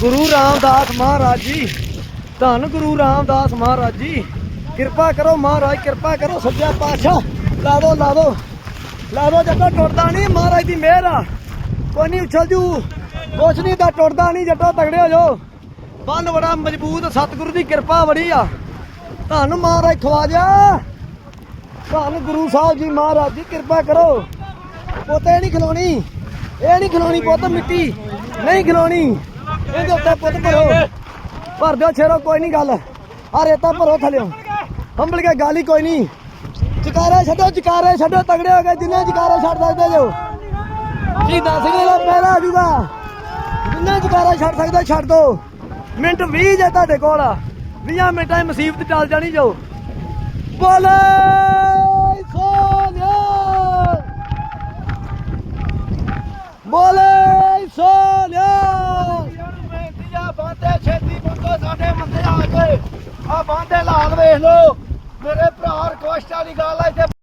ਗੁਰੂ ਰਾਮਦਾਸ ਮਹਾਰਾਜ ਜੀ, ਧੰਨ ਗੁਰੂ ਰਾਮਦਾਸ ਮਹਾਰਾਜ ਜੀ। ਕਿਰਪਾ ਕਰੋ ਮਹਾਰਾਜ, ਕਿਰਪਾ ਕਰੋ ਸੱਜਾ ਪਾਤਸ਼ਾਹ। ਲਾ ਦੋ ਲਾ ਦੋ ਲਾ ਦੋ ਜੱਟਾ, ਟੁੱਟਦਾ ਨਹੀਂ ਮਹਾਰਾਜ ਦੀ ਮਿਹਰ ਆ। ਕੋਈ ਨਹੀਂ ਉਛਲ ਜੂ। ਕੁਛ ਨਹੀਂ ਤਾਂ ਟੁੱਟਦਾ ਨਹੀਂ ਜੱਟਾ ਤਗੜੇ ਹੋ ਜਾਓ। ਬੰਨ ਬੜਾ ਮਜ਼ਬੂਤ, ਸਤਿਗੁਰੂ ਦੀ ਕਿਰਪਾ ਬੜੀ ਆ। ਧੰਨ ਮਹਾਰਾਜ ਖਵਾਜਾ ਧੰਨ ਗੁਰੂ ਸਾਹਿਬ ਜੀ ਮਹਾਰਾਜ ਜੀ, ਕਿਰਪਾ ਕਰੋ। ਪੁੱਤ ਇਹ ਨਹੀਂ ਖਲੋਣੀ ਇਹ ਨਹੀਂ ਖਲੋਣੀ ਪੁੱਤ ਮਿੱਟੀ। ਨਹੀਂ ਖਲੋਣੀ ਇਹਦੇ ਉੱਤੇ ਪੁੱਤ ਭਰੋ। ਭਰ ਦਿਓ ਛੇਰੋ ਕੋਈ ਨਹੀਂ ਗੱਲ। ਆ ਰੇਤਾ ਭਰੋ ਥਲਿਓ। ਹੰਬਲ ਕੇ ਗਾਲੀ ਕੋਈ ਨਹੀਂ। ਜਕਾਰੇ ਛੱਡੋ ਜਕਾਰੇ ਛੱਡੋ, ਤਗੜੇ ਹੋ ਗਏ ਜਿੰਨੇ ਜਕਾਰੇ ਛੱਡ ਸਕਦੇ ਜੋ ਕੀ ਦੱਸ ਗਏ ਦਾ ਪਹਿਲਾ ਆ ਜੂਗਾ ਜਿੰਨੇ ਜਕਾਰੇ ਛੱਡ ਸਕਦੇ ਛੱਡ ਦੋ। ਮਿੰਟ 20 ਜੇ ਤੁਹਾਡੇ ਕੋਲ 20 ਮਿੰਟਾਂ 'ਚ ਮੁਸੀਬਤ ਚੱਲ ਜਾਣੀ ਜੋ। ਬੋਲੇ ਸੋਨਿਆ ਬੋਲੇ ਸੋਨਿਆ ਮੰਦੇ ਆ ਗਏ ਵੇਖ ਲੋ ਮੇਰੇ ਭਰਾ ਰਿਕਵੈਸਟ ਵਾਲੀ ਗੱਲ ਹੈ ਇੱਥੇ